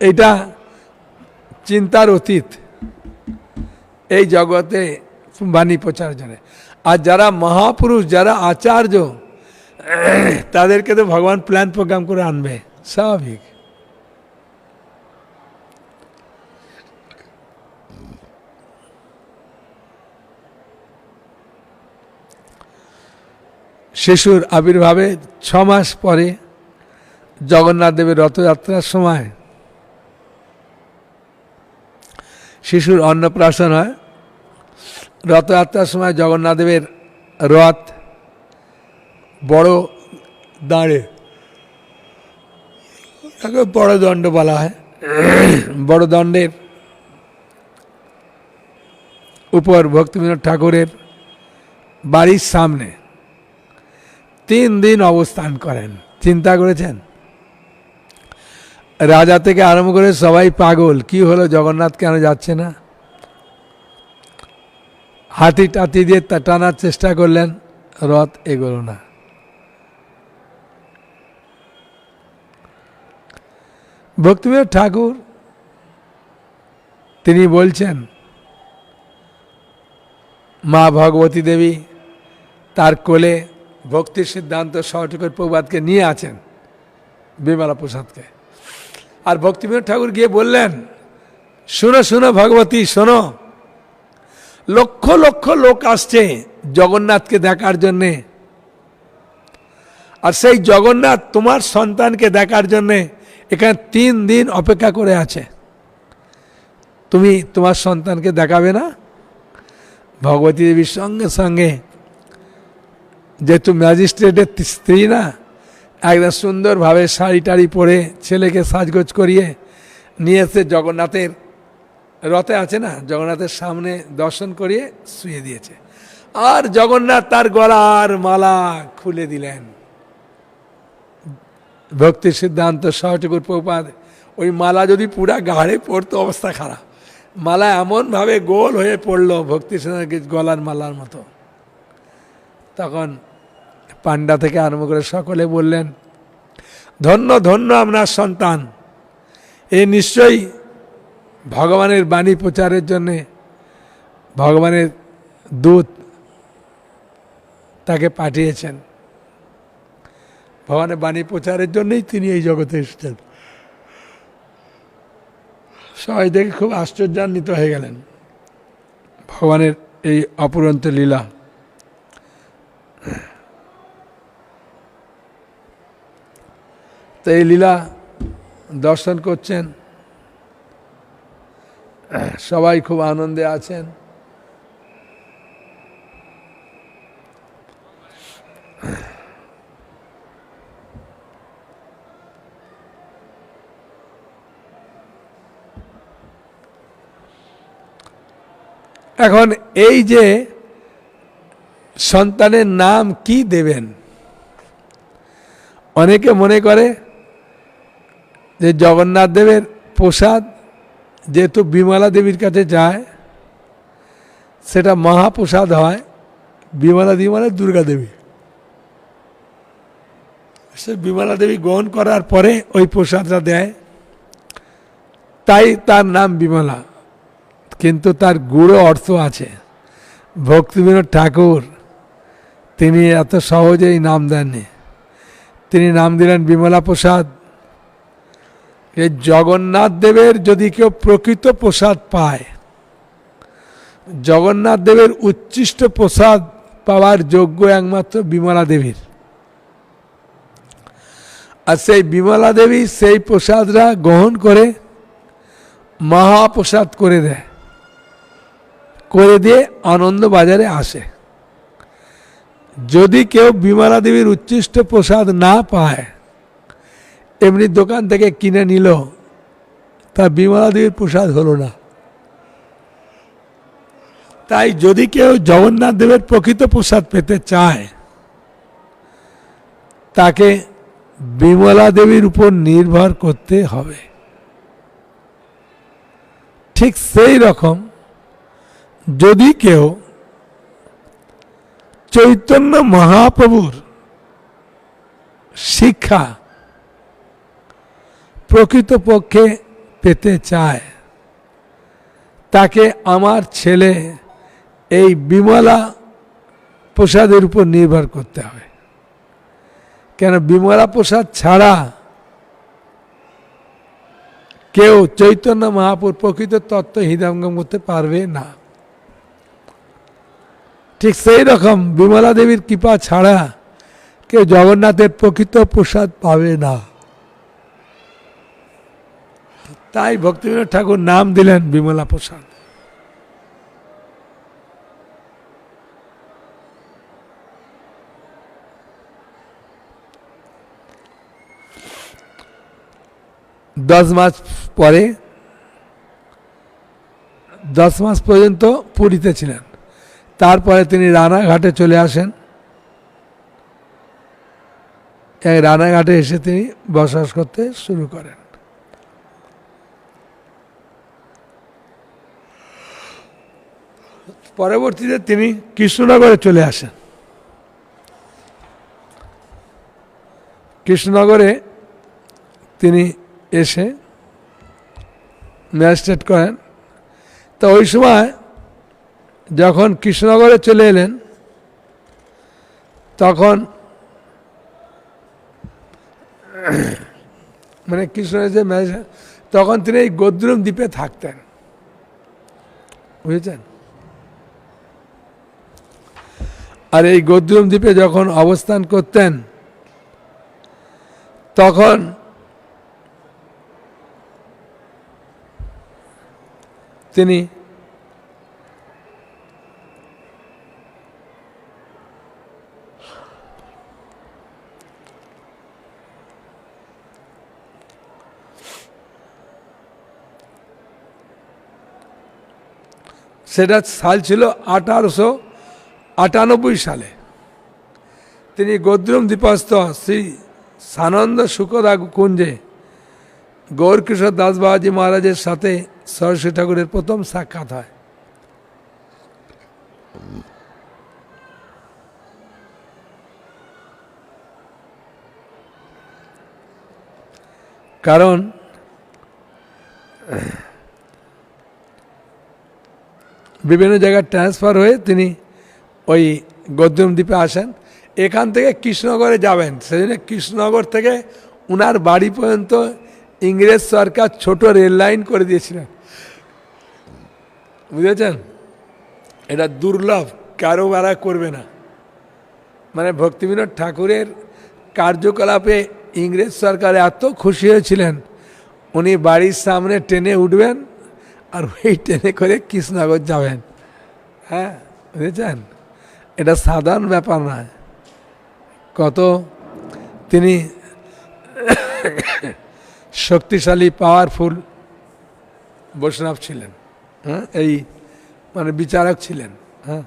এটা চিন্তার অতীত। এই জগতে বাণী প্রচার জন্য। আর যারা মহাপুরুষ, যারা আচার্য, তাদেরকে তো ভগবান প্ল্যান প্রোগ্রাম করে আনবে। স্বাভাবিক। শিশুর আবির্ভাবে ছ মাস পরে জগন্নাথ দেবের রথযাত্রার সময় শিশুর অন্নপ্রাশন হয়। রথযাত্রার সময় জগন্নাথদেবের রথ বড় দাঁড়ে। তাকে বড় দণ্ড বলা হয়। বড় দণ্ডের উপর ভক্তিবিনোদ ঠাকুরের বাড়ির সামনে তিন দিন অবস্থান করেন। চিন্তা করেছেন? রাজা থেকে আরম্ভ করে সবাই পাগল। কি হলো? জগন্নাথ কেন যাচ্ছে না? হাতি টাতি দিয়ে তা টানার চেষ্টা করলেন, রথ এগোলো না। ভক্তিবিনোদ ঠাকুর, তিনি বলছেন, মা ভগবতী দেবী তার কোলে ভক্তির সিদ্ধান্ত সহটুকুর প্রবাদকে নিয়ে আছেন বিমলা প্রসাদকে। আর ভক্তিবিনোদ ঠাকুর গিয়ে বললেন, শোনো শোনো ভগবতী, শোনো। লক্ষ লক্ষ লোক আসছে জগন্নাথকে দেখার জন্যে। আর সেই জগন্নাথ তোমার সন্তানকে দেখার জন্যে এখানে তিন দিন অপেক্ষা করে আছে। তুমি তোমার সন্তানকে দেখাবে না? ভগবতী দেবীর সঙ্গে সঙ্গে, যেহেতু ম্যাজিস্ট্রেটের স্ত্রী না একদম সুন্দরভাবে শাড়ি টাড়ি পরে ছেলেকে সাজগোজ করিয়ে নিয়ে এসে জগন্নাথের রথে আছে না? জগন্নাথের সামনে দর্শন করিয়ে শুয়ে দিয়েছে। আর জগন্নাথ তার গলার মালা খুলে দিলেন। ভক্তি সিদ্ধান্ত সহটুকুর প্রপাত ওই মালা যদি পুরা গাড়ে পড়তো অবস্থা খারাপ। মালা এমনভাবে গোল হয়ে পড়ল ভক্তি সিদ্ধান্ত গলার মালার মতো। তখন পান্ডা থেকে আরম্ভ করে সকলে বললেন, ধন্য ধন্য আপনার সন্তান। এ নিশ্চয়ই ভগবানের বাণী প্রচারের জন্যে ভগবানের দূত তাকে পাঠিয়েছেন। ভগবানের বাণী প্রচারের জন্যই তিনি এই জগতে এসেছেন। সবাই দেখে খুব আশ্চর্যান্বিত হয়ে গেলেন। ভগবানের এই অপুরন্ত লীলা। তো এই লীলা দর্শন করছেন। সবাই খুব আনন্দে আছেন। এখন এই যে সন্তানের নাম কি দেবেন? অনেকে মনে করে যে জগন্নাথ দেবের প্রসাদ যেহেতু বিমলা দেবীর কাছে যায়, সেটা মহাপ্রসাদ হয় বিমলা দেবী মানে দুর্গা দেবী। সে বিমলা দেবী গ্রহণ করার পরে ওই প্রসাদটা দেয়। তাই তার নাম বিমলা, কিন্তু তার গুড়ো অর্থ আছে। ভক্তিবিনোদ ঠাকুর, তিনি এত সহজেই নাম দেননি। তিনি নাম দিলেন বিমলা প্রসাদ এই জগন্নাথ দেবের যদি কেউ প্রকৃত প্রসাদ পায়, জগন্নাথ দেবের উচ্ছিষ্ট প্রসাদ পাওয়ার যোগ্য একমাত্র বিমলা দেবীর। আর সেই বিমলা দেবী সেই প্রসাদরা গ্রহণ করে মহাপ্রসাদ করে দেয়, করে দিয়ে আনন্দ বাজারে আসে। যদি কেউ বিমলা দেবীর উচ্ছিষ্ট প্রসাদ না পায় এমনি দোকান থেকে কিনে নিল। তা বিমলা দেবীর প্রসাদ হলো না। তাই যদি কেউ জগন্নাথ দেবের প্রকৃত প্রসাদ পেতে চায়, তাকে বিমলা দেবীর উপর নির্ভর করতে হবে। ঠিক সেই রকম যদি কেউ চৈতন্য মহাপ্রভুর শিক্ষা প্রকৃতপক্ষে পেতে চায়। তাকে আমার ছেলে এই বিমলা প্রসাদের উপর নির্ভর করতে হবে কেন বিমলা প্রসাদ ছাড়া কেউ চৈতন্য মহাপুর প্রকৃত তত্ত্ব হৃদয়ঙ্গম করতে পারবে না। ঠিক সেই রকম বিমলা দেবীর কৃপা ছাড়া কেউ জগন্নাথের প্রকৃত প্রসাদ পাবে না। তাই ভক্তিবিনোদ ঠাকুর নাম দিলেন বিমলা প্রসাদ। দশ মাস পরে, দশ মাস পর্যন্ত পুরীতে ছিলেন। তারপরে তিনি রানাঘাটে চলে আসেন। রানাঘাটে এসে তিনি বসবাস করতে শুরু করেন। পরবর্তীতে তিনি কৃষ্ণনগরে চলে আসেন। কৃষ্ণনগরে তিনি এসে ম্যাজিস্ট্রেট করেন। তো ওই সময় যখন কৃষ্ণনগরে চলে এলেন, তখন মানে কৃষ্ণের যে ম্যাজিস্ট্রেট, তখন তিনি এই গদ্রুম দ্বীপে থাকতেন। বুঝেছেন? আর এই গদ্রুম দ্বীপে যখন অবস্থান করতেন তখন তিনি সেটা সাল ছিল আঠারোশো আটানব্বই সালে তিনি গদ্রুম দ্বীপস্থ শ্রী সানন্দ শুকদা কুঞ্জে গৌরকিশোর দাস বাবাজি মহারাজের সাথে সরস্বতী ঠাকুরের প্রথম সাক্ষাৎ হয়। কারণ বিভিন্ন জায়গায় ট্রান্সফার হয়ে তিনি ওই গদ্রুম দ্বীপে আসেন। এখান থেকে কৃষ্ণনগরে যাবেন। সেজন্য কৃষ্ণনগর থেকে উনার বাড়ি পর্যন্ত ইংরেজ সরকার ছোট রেল লাইন করে দিয়েছিলেন। বুঝেছেন? এটা দুর্লভ, কারও বেড়া করবে না। মানে ভক্তিবিনোদ ঠাকুরের কার্যকলাপে ইংরেজ সরকার এত খুশি হয়েছিলেন, উনি বাড়ির সামনে ট্রেনে উঠবেন আর ওই ট্রেনে করে কৃষ্ণনগর যাবেন। হ্যাঁ বুঝেছেন? এটা সাধারণ ব্যাপার নয়। কত? তিনি শক্তিশালী পাওয়ারফুল বৈষ্ণব ছিলেন হ্যাঁ? এই মানে বিচারক ছিলেন হ্যাঁ?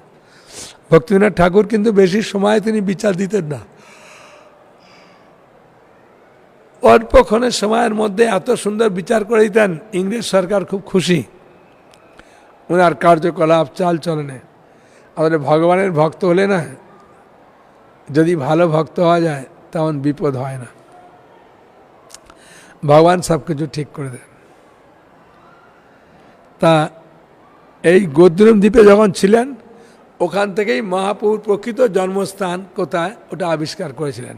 ভক্তিবিনোদ ঠাকুর কিন্তু বেশি সময় তিনি বিচার দিতেন না। অল্পক্ষণের সময়ের মধ্যে এত সুন্দর বিচার করে দিতেন, ইংরেজ সরকার খুব খুশি। ওনার কার্যকলাপ চাল চলনে আমাদের ভগবানের ভক্ত হলে না, যদি ভালো ভক্ত হওয়া যায়, তেমন বিপদ হয় না। ভগবান সব কিছু ঠিক করে দেন তা এই গোদ্রুম দ্বীপে যখন ছিলেন, ওখান থেকেই মহাপুর প্রকৃত জন্মস্থান কোথায়, ওটা আবিষ্কার করেছিলেন।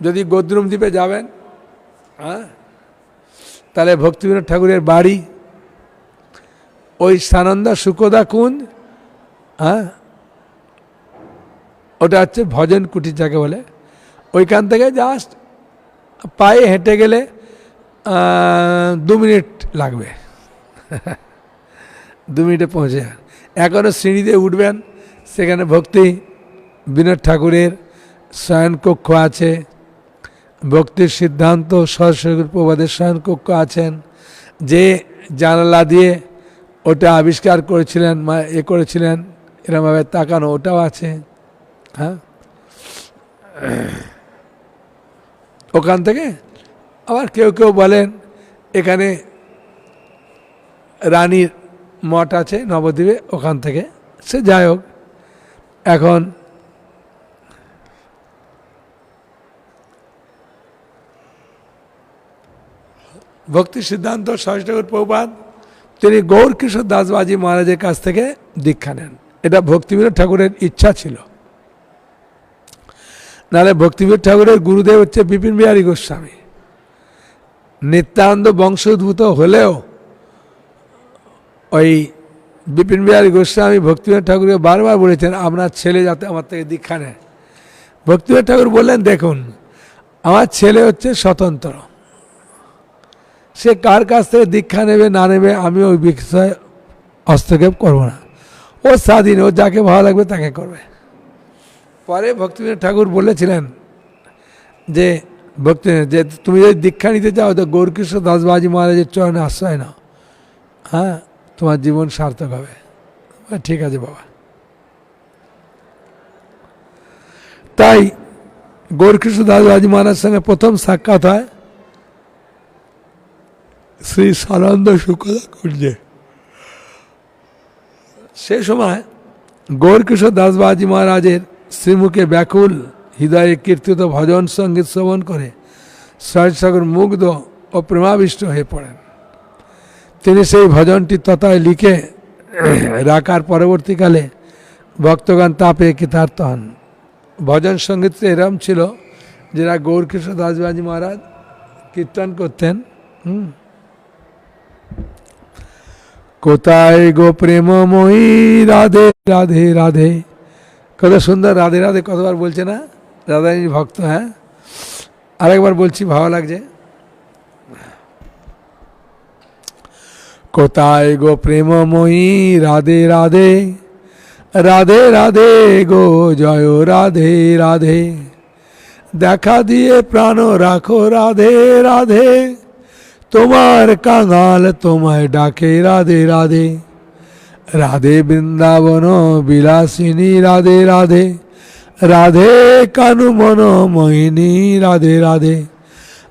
যদি গোদ্রুম দ্বীপে যাবেন হ্যাঁ তাহলে ভক্তিবিনোদ ঠাকুরের বাড়ি, ওই সানন্দা সুকদা কুঞ্জ হ্যাঁ? ওটা হচ্ছে ভজন কুটির যাকে বলে। ওইখান থেকে জাস্ট পায়ে হেঁটে গেলে দু মিনিট লাগবে। দু মিনিটে পৌঁছে যান। এখনও সিঁড়িতে উঠবেন, সেখানে ভক্তি, বিনোদ ঠাকুরের শয়নকক্ষ আছে। ভক্তির সিদ্ধান্ত, সরস্বতী প্রবাদের শয়নকক্ষ আছেন। যে জানালা দিয়ে ওটা আবিষ্কার করেছিলেন, মা, এ করেছিলেন এরমভাবে তাকানো, ওটাও আছে। হ্যাঁ? ওখান থেকে আবার কেউ কেউ বলেন, এখানে রানীর মঠ আছে নবদ্বীপে, ওখান থেকে। সে যাই হোক, এখন ভক্তি সিদ্ধান্ত ঠাকুর প্রভুপাদ, তিনি গৌর কিশোর দাসবাজি মহারাজের কাছ থেকে দীক্ষা নেন। এটা ভক্তিবিনোদ ঠাকুরের ইচ্ছা ছিল। নাহলে ভক্তিবিনোদ ঠাকুরের গুরুদেব হচ্ছে বিপিন বিহারী গোস্বামী। নিত্যানন্দ বংশোদ্ভূত হলেও ওই বিপিন বিহারী গোস্বামী ভক্তিবিনোদ ঠাকুরকে বারবার বলেছেন আপনার ছেলে যাতে আমার থেকে দীক্ষা নেয়। ভক্তিবিনোদ ঠাকুর বললেন, দেখুন, আমার ছেলে হচ্ছে স্বতন্ত্র। সে কার কাছ থেকে দীক্ষা নেবে না নেবে, আমি ওই বিষয়ে হস্তক্ষেপ করব না। ও স্বাধীন, ও যাকে ভালো লাগবে তাকে করবে। পরে ভক্তিবিনোদ ঠাকুর বলেছিলেন যে, ভক্তি, যে তুমি যদি দীক্ষা নিতে চাও তো গৌরকৃষ্ণ দাসবাজি মহারাজের চরণে আশ্রয় নাও। হ্যাঁ তোমার জীবন সার্থক হবে। ঠিক আছে বাবা। তাই গৌরকৃষ্ণ দাসবাজি মহারাজের সঙ্গে প্রথম সাক্ষাৎ হয় শ্রী সানন্দ শুক্লা কুঞ্জে। সে সময় গৌরকিশোর দাসবাজি মহারাজের শ্রীমুখে ব্যাকুল হৃদয়ে কীর্তিত ভজন সংগীত শ্রবণ করে সরসাগর মুগ্ধ ও প্রেমাবিষ্ট হয়ে পড়েন। তিনি সেই ভজনটি তথায় লিখে রাখার পরবর্তীকালে ভক্তগণ তাপে কৃতার্থ হন। ভজন সংগীত এরম ছিল, যারা গৌরকিশোর দাসবাজি মহারাজ কীর্তন করতেন, হুম কোথায় গো প্রেমময়ী রাধে রাধে রাধে। কত সুন্দর রাধে রাধে কতবার বলছে না? রাধারানী ভক্ত হ্যাঁ? আরেকবার বলছি, ভালো লাগছে। কোথায় গো প্রেমময়ী রাধে রাধে। রাধে রাধে গো, জয় রাধে রাধে। দেখা দিয়ে প্রাণ রাখো, রাধে রাধে। তোমার কাঙাল তোমায় ডাকে রাধে রাধে। রাধে বৃন্দাবন বিলাসিনী, রাধে রাধে। রাধে কানু মন মোহিনী, রাধে রাধে।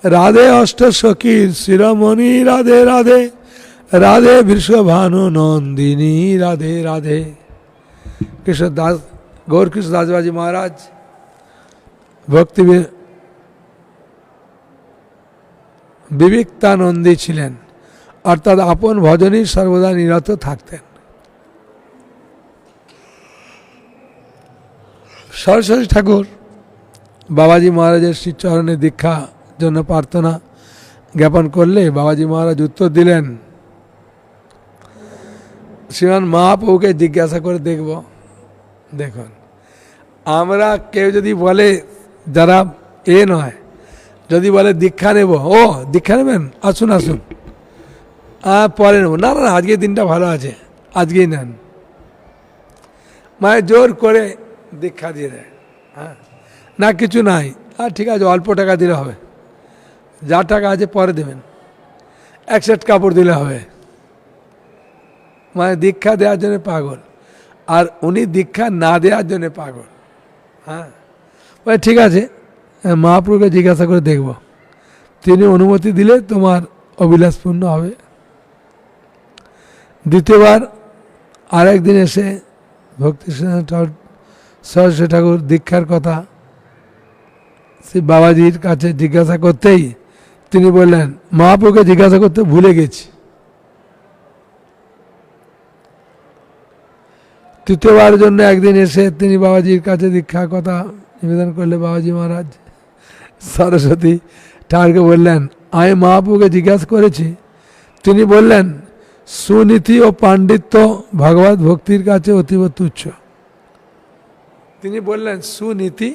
রাধে অষ্ট সখীর শিরোমণি, রাধে রাধে। রাধে বিশ্বভানু নন্দিনী, রাধে রাধে। কৃষ্ণ দাস গৌরকৃষ্ণ দাসবাজি মহারাজ, ভক্তি বিবেকানন্দী ছিলেন। অর্থাৎ আপন ভজনই সর্বদা নিরত থাকতেন। সরস্বতী ঠাকুর, বাবাজি মহারাজের শ্রীচরণে দীক্ষা জন্য প্রার্থনা জ্ঞাপন করলে বাবাজি মহারাজ উত্তর দিলেন, শ্রীমান মহাপ্রভুকে জিজ্ঞাসা করে দেখব। দেখুন, আমরা কেউ যদি বলে যারা এ নয় যদি বলে দীক্ষা নেব, ও, দীক্ষা নেবেন? আসুন আসুন। পরে নেব। না না আজকের দিনটা ভালো আছে। আজকেই নেন। মায়ের জোর করে দীক্ষা দিয়ে দেয় হ্যাঁ। না, কিছু নাই। আর ঠিক আছে, অল্প টাকা দিলে হবে। যা টাকা আছে পরে দেবেন। এক সেট কাপড় দিলে হবে। মানে দীক্ষা দেওয়ার জন্য পাগল। আর উনি দীক্ষা না দেওয়ার জন্য পাগল। হ্যাঁ। বলে ঠিক আছে। মহাপ্রভুকে জিজ্ঞাসা করে দেখব। তিনি অনুমতি দিলে তোমার অবিলাস পূর্ণ হবে। দ্বিতীয়বার আরেকদিন এসে ভক্তি সরস্বতী ঠাকুর দীক্ষার কথা সে বাবাজির কাছে জিজ্ঞাসা করতেই তিনি বললেন, মহাপ্রভুকে জিজ্ঞাসা করতে ভুলে গেছি। তৃতীয়বার জন্য একদিন এসে তিনি বাবাজির কাছে দীক্ষার কথা নিবেদন করলে বাবাজি মহারাজ সরস্বতী ঠাকুরকে বললেন, আমি মহাপ্রভুকে জিজ্ঞাসা করেছি। তিনি বললেন, সুনীতি ও পাণ্ডিত্য ভগবত ভক্তির কাছে অতীব তুচ্ছ। তিনি বললেন, সুনীতি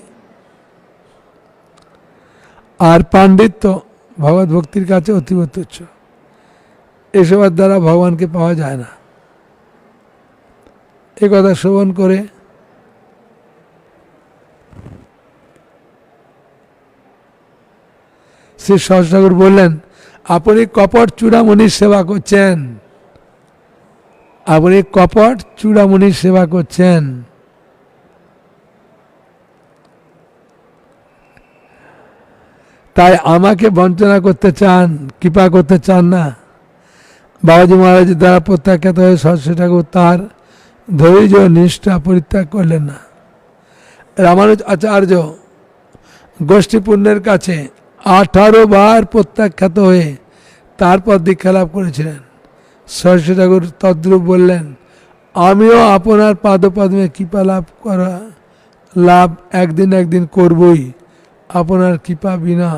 আর পাণ্ডিত্য ভগবত ভক্তির কাছে অতীব তুচ্ছ। এসবের দ্বারা ভগবানকে পাওয়া যায় না। এ কথা শ্রবণ করে শ্রী সহজ ঠাকুর বললেন, আপনি কপট চূড়ামণির সেবা করছেন। আপনি কপট চূড়ামণির সেবা করছেন। তাই আমাকে বঞ্চনা করতে চান, কৃপা করতে চান না। বাবাজি মহারাজের দ্বারা প্রত্যাখ্যাত হয়ে সরস্বতী ঠাকুর তার ধৈর্য নিষ্ঠা পরিত্যাগ করলেন না। রামানুজ আচার্য গোষ্ঠী কাছে আঠারো বার প্রত্যাখ্যাত হয়ে তারপর দীক্ষা লাভ করেছিলেন। সরস্বতী ঠাকুর তদ্রুপ বললেন, আমিও আপনার পাদপদ্মে কৃপা লাভ করা, লাভ একদিন একদিন করবই। আপনার কৃপা বিনা।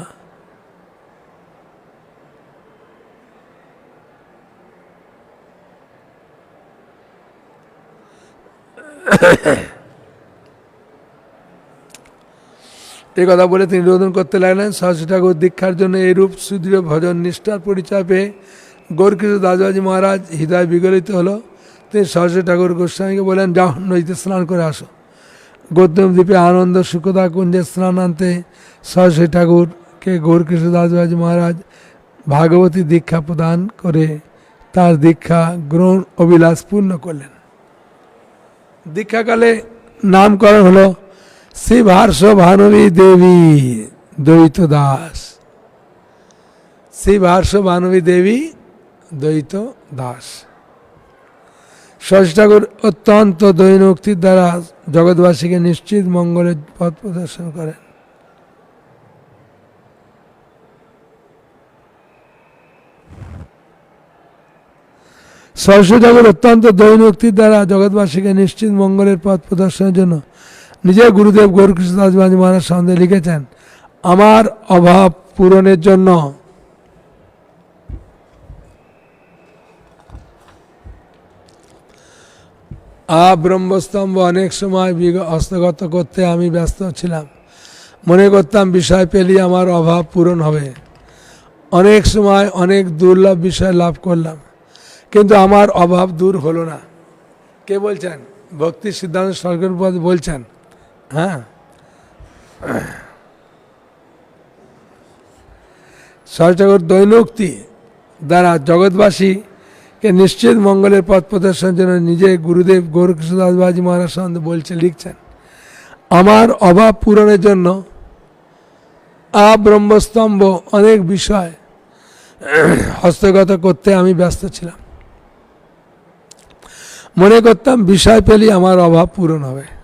এই কথা বলে তিনি রোদন করতে লাগলেন। সরস্বতী ঠাকুর দীক্ষার জন্য এরূপ সুদৃঢ় ভজন, নিষ্ঠার পরিচয় পেয়ে গৌরকৃষ্ণ দাসবাজি মহারাজ হৃদয় বিগলিত হলো। তিনি সরস্বতী ঠাকুর গোস্বামীকে বলেন যাও, নদীতে স্নান করে আসো। গৌতম দ্বীপে আনন্দ সুখদা কুঞ্জে স্নান আনতে সরস্বতী ঠাকুরকে গৌরকৃষ্ণ দাসবাজি মহারাজ ভাগবতী দীক্ষা প্রদান করে তার দীক্ষা গ্রহণ, অভিলাষ পূর্ণ করলেন। দীক্ষাকালে নামকরণ হলো শ্রী ভার্ষ ভানবী দেবী দ্বৈত দাস শ্রী ভার্ষ ভানবী দেবী দ্বৈত দাস ষষ্ঠ ঠাকুর অত্যন্ত দৈনোক্তির দ্বারা জগৎবাসীকে নিশ্চিত মঙ্গলের পথ প্রদর্শন করেন সরস্বতী ঠাকুর অত্যন্ত দৈনোক্তির দ্বারা জগৎবাসীকে নিশ্চিত মঙ্গলের পথ প্রদর্শনের জন্য নিজের গুরুদেব গৌরকৃষ্ণ দাস বাজি মহারাজ সন্দেহ লিখেছেন, আমার অভাব পূরণের জন্য। আ ব্রহ্মস্তম্ভ অনেক সময় হস্তগত করতে আমি ব্যস্ত ছিলাম। মনে করতাম বিষয় পেলি আমার অভাব পূরণ হবে। অনেক সময় অনেক দুর্লভ বিষয় লাভ করলাম, কিন্তু আমার অভাব দূর হলো না। কে বলছেন? ভক্তি সিদ্ধান্ত সরকার বলছেন হ্যাঁ। সরচাগর দৈনোক্তি দ্বারা জগৎবাসীকে নিশ্চিত মঙ্গলের পথ প্রদর্শনের জন্য নিজে গুরুদেব গৌরকৃষ্ণদাস বাজি মহারাজ বলছে, লিখছেন, আমার অভাব পূরণের জন্য আব্রহ্মস্তম্ভ অনেক বিষয় হস্তগত করতে আমি ব্যস্ত ছিলাম। মনে করতাম বিষয় পেলেই আমার অভাব পূরণ হবে।